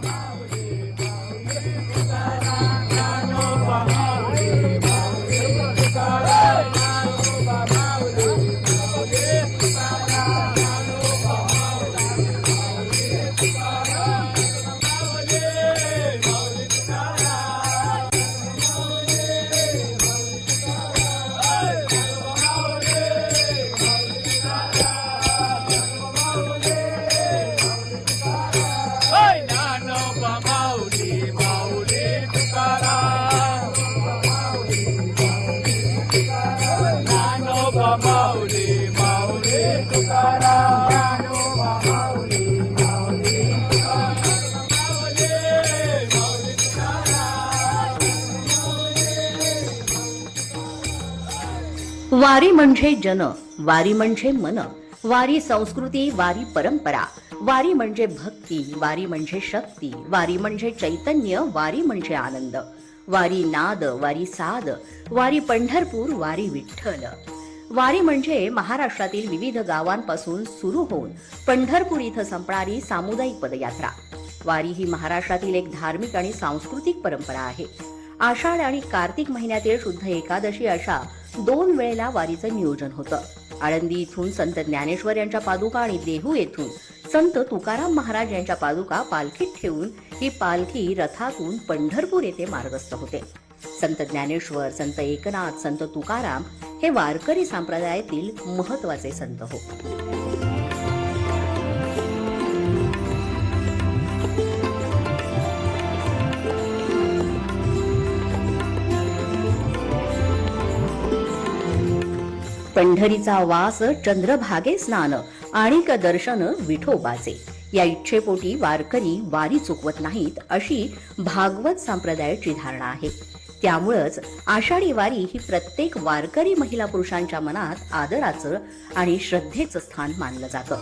Bye. वारी म्हणजे जन वारी म्हणजे मन वारी संस्कृती वारी परंपरा वारी म्हणजे भक्ती वारी म्हणजे शक्ती वारी म्हणजे चैतन्य वारी म्हणजे आनंद वारी नाद वारी साद वारी पंढरपूर वारी विठ्ठल. वारी म्हणजे महाराष्ट्रातील विविध गावांपासून सुरू होऊन पंढरपूर इथं संपणारी सामुदायिक पदयात्रा. वारी ही महाराष्ट्रातील एक धार्मिक आणि सांस्कृतिक परंपरा आहे. आषाढ आणि कार्तिक महिन्यातील शुद्ध एकादशी अशा दोन वेळेला वारीचं नियोजन होतं. आळंदी इथून संत ज्ञानेश्वर यांच्या पादुका आणि देहू येथून संत तुकाराम महाराज यांच्या पादुका पालखीत ठेवून ही पालखी रथातून पंढरपूर येथे मार्गस्थ होते. संत ज्ञानेश्वर संत एकनाथ संत तुकाराम हे वारकरी संप्रदायातील महत्त्वाचे संत हो. पंढरीचा वास चंद्रभागे स्नान आणि दर्शन विठोबाचे. या इच्छेपोटी वारकरी वारी चुकवत नाहीत अशी भागवत संप्रदायाची धारणा आहे. त्यामुळंच आषाढी वारी ही प्रत्येक वारकरी महिला पुरुषांच्या मनात आदराचं आणि श्रद्धेचं स्थान मानलं जातं.